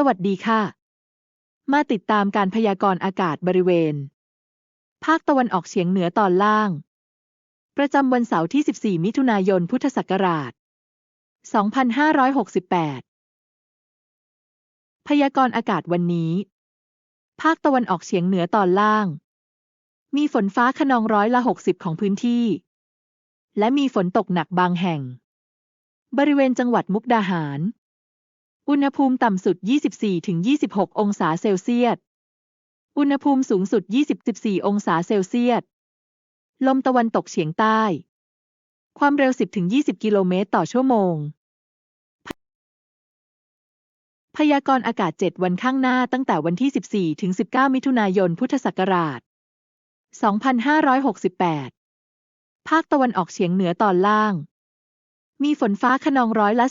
สวัสดีค่ะ มาติดตามการพยากรณ์อากาศบริเวณ ภาคตะวันออกเฉียงเหนือตอนล่าง ประจำวันเสาร์ที่ 14 มิถุนายน พุทธศักราช 2568 พยากรณ์อากาศวันนี้ ภาคตะวันออกเฉียงเหนือตอนล่าง มีฝนฟ้าขนองร้อยละ 60 ของพื้นที่ และมีฝนตกหนักบางแห่ง บริเวณจังหวัดมุกดาหาร อุณหภูมิต่ำสุด 24-26 องศาเซลเซียส อุณหภูมิสูงสุด214องศาเซลเซียส ลมตะวันตกเฉียงใต้ ความเร็ว 10-20 กิโลเมตรต่อชั่วโมง พยากรณ์อากาศ 7 วันข้างหน้าตั้งแต่วันที่ 14-19 มิถุนายน พุทธศักราช 2568 ภาคตะวันออกเฉียงเหนือตอนล่าง มีฝนฟ้าขนองร้อยละ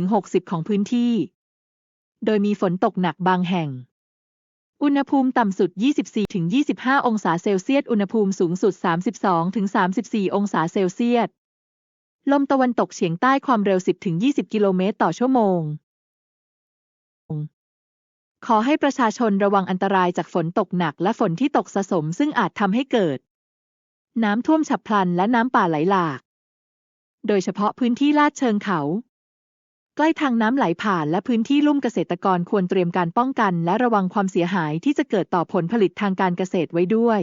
40-60 ของพื้นที่ โดยมีฝนตกหนักบางแห่ง อุณหภูมิต่ำสุด 24-25 องศาเซลเซียส อุณหภูมิสูงสุด 32-34 องศาเซลเซียส ลมตะวันตกเฉียงใต้ความเร็ว 10-20 กิโลเมตรต่อชั่วโมง ขอให้ประชาชนระวังอันตรายจากฝนตกหนักและฝนที่ตกสะสมซึ่งอาจทำให้เกิด น้ำท่วมฉับพลันและน้ำป่าไหลหลาก โดยเฉพาะพื้นที่ลาดเชิงเขา ใกล้ทางน้ำไหลผ่านและพื้นที่ลุ่มเกษตรกรควรเตรียมการป้องกัน และระวังความเสียหายที่จะเกิดต่อผลผลิตทางการเกษตรไว้ด้วย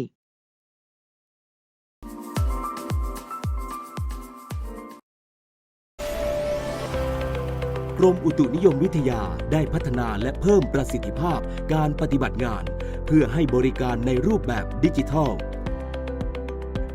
กรมอุตุนิยมวิทยาได้พัฒนาและเพิ่มประสิทธิภาพการปฏิบัติงาน เพื่อให้บริการในรูปแบบดิจิทัล